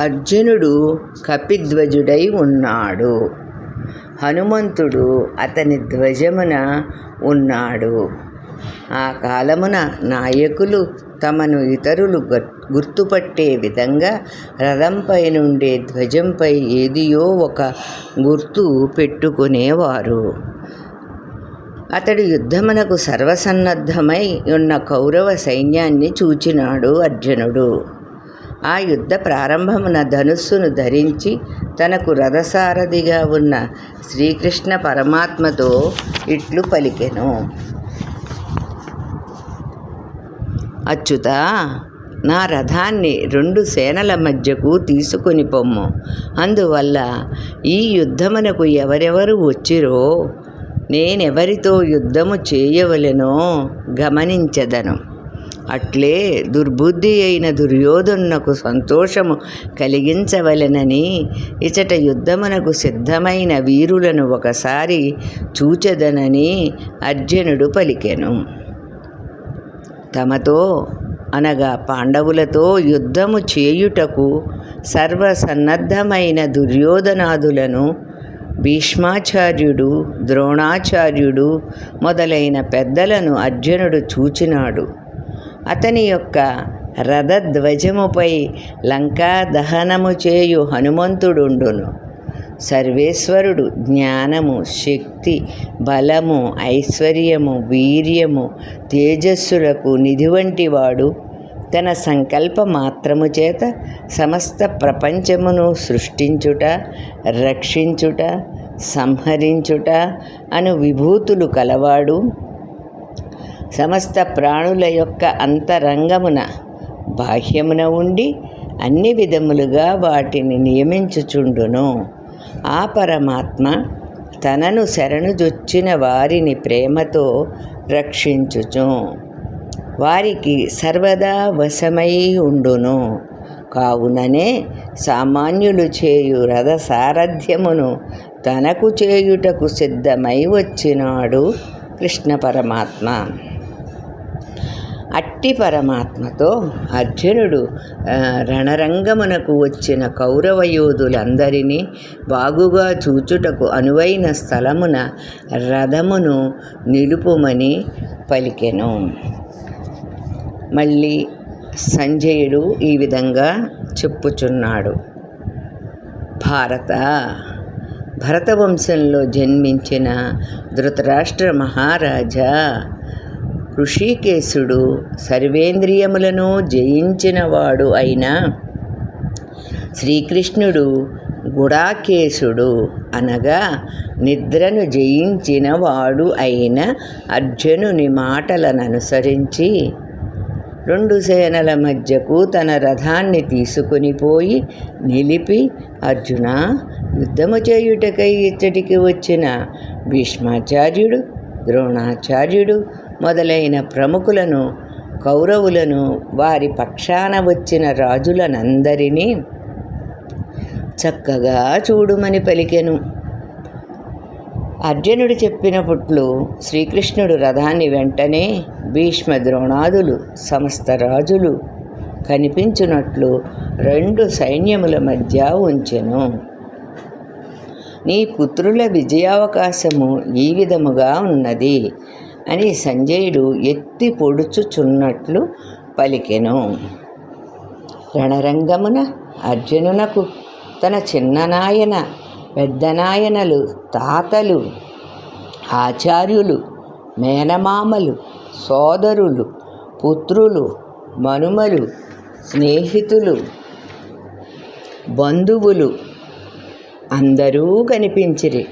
అర్జునుడు కపిధ్వజుడై ఉన్నాడు. హనుమంతుడు అతని ధ్వజమున ఉన్నాడు. ఆ కాలమున నాయకులు తమను ఇతరులు గుర్తుపట్టే విధంగా రథంపై నుండే ధ్వజంపై ఏదియో ఒక గుర్తు పెట్టుకునేవారు. అతడు యుద్ధమునకు సర్వసన్నద్ధమై ఉన్న కౌరవ సైన్యాన్ని చూచినాడు అర్జునుడు. ఆ యుద్ధ ప్రారంభమున ధనుస్సును ధరించి తనకు రథసారథిగా ఉన్న శ్రీకృష్ణ పరమాత్మతో ఇట్లు పలికెను. అచ్యుత నా రథాన్ని రెండు సేనల మధ్యకు తీసుకొని పొమ్ము. అందువల్ల ఈ యుద్ధమునకు ఎవరెవరు వచ్చిరో నేనెవరితో యుద్ధము చేయవలెనో గమనించదను. అట్లే దుర్బుద్ధి అయిన దుర్యోధనునకు సంతోషము కలిగించవలెనని ఇచట యుద్ధమునకు సిద్ధమైన వీరులను ఒకసారి చూచెదనని అర్జునుడు పలికెను. తమతో అనగా పాండవులతో యుద్ధము చేయుటకు సర్వసన్నద్ధమైన దుర్యోధనాదులను భీష్మాచార్యుడు ద్రోణాచార్యుడు మొదలైన పెద్దలను అర్జునుడు చూచినాడు. అతని యొక్క రథధ్వజముపై లంకా దహనము చేయు హనుమంతుడుండును. సర్వేశ్వరుడు జ్ఞానము శక్తి బలము ఐశ్వర్యము వీర్యము తేజస్సులకు నిధి వంటివాడు తన సంకల్ప మాత్రము చేత సమస్త ప్రపంచమును సృష్టించుట రక్షించుట సంహరించుట అను విభూతులు కలవాడు. సమస్త ప్రాణుల యొక్క అంతరంగమున బాహ్యమున ఉండి అన్ని విధములుగా వాటిని నియమించుచుండును. ఆ పరమాత్మ తనను శరణుజొచ్చిన వారిని ప్రేమతో రక్షించుచు. వారికి సర్వదా వశమై ఉండును. కావుననే సామాన్యులు చేయు రథ సారథ్యమును తనకు చేయుటకు సిద్ధమై వచ్చినాడు కృష్ణ పరమాత్మ. అట్టి పరమాత్మతో అర్జునుడు రణరంగమునకు వచ్చిన కౌరవ యోధులందరినీ బాగుగా చూచుటకు అనువైన స్థలమున రథమును నిలుపుమని పలికెను. మళ్ళీ సంజయుడు ఈ విధంగా చెప్పుచున్నాడు. భారత భరతవంశంలో జన్మించిన ధృతరాష్ట్ర మహారాజా ఋషికేశుడు సర్వేంద్రియములను జయించినవాడు అయిన శ్రీకృష్ణుడు గుడాకేశుడు అనగా నిద్రను జయించిన వాడు అయిన అర్జునుని మాటలను అనుసరించి రెండు సేనల మధ్యకు తన రథాన్ని తీసుకుని పోయి నిలిపి అర్జున యుద్ధము చేయుటకై ఇచ్చటికి వచ్చిన భీష్మాచార్యుడు ద్రోణాచార్యుడు మొదలైన ప్రముఖులను కౌరవులను వారి పక్షాన వచ్చిన రాజులనందరినీ చక్కగా చూడుమని పలికెను. అర్జునుడు చెప్పినప్పుడు శ్రీకృష్ణుడు రథాన్ని వెంటనే భీష్మ ద్రోణాదులు సమస్త రాజులు కనిపించున్నట్లు రెండు సైన్యముల మధ్య ఉంచెను. నీ పుత్రుల విజయావకాశము ఈ విధముగా ఉన్నది. అని సంజయుడు ఎత్తి పొడుచుచున్నట్లు పలికెను. రణరంగమున అర్జునునకు తన చిన్ననాయన పెద్దనాయనలు తాతలు ఆచార్యులు మేనమామలు సోదరులు పుత్రులు మనుమలు స్నేహితులు బంధువులు అందరూ కనిపించిరి.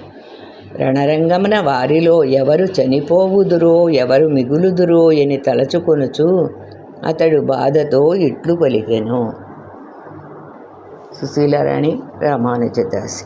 రణరంగమున వారిలో ఎవరు చనిపోవుదురో ఎవరు మిగులుదురో అని తలచుకొనుచు అతడు బాధతో ఇట్లు పలికెను. సుశీలారాణి రామానుజదాసి.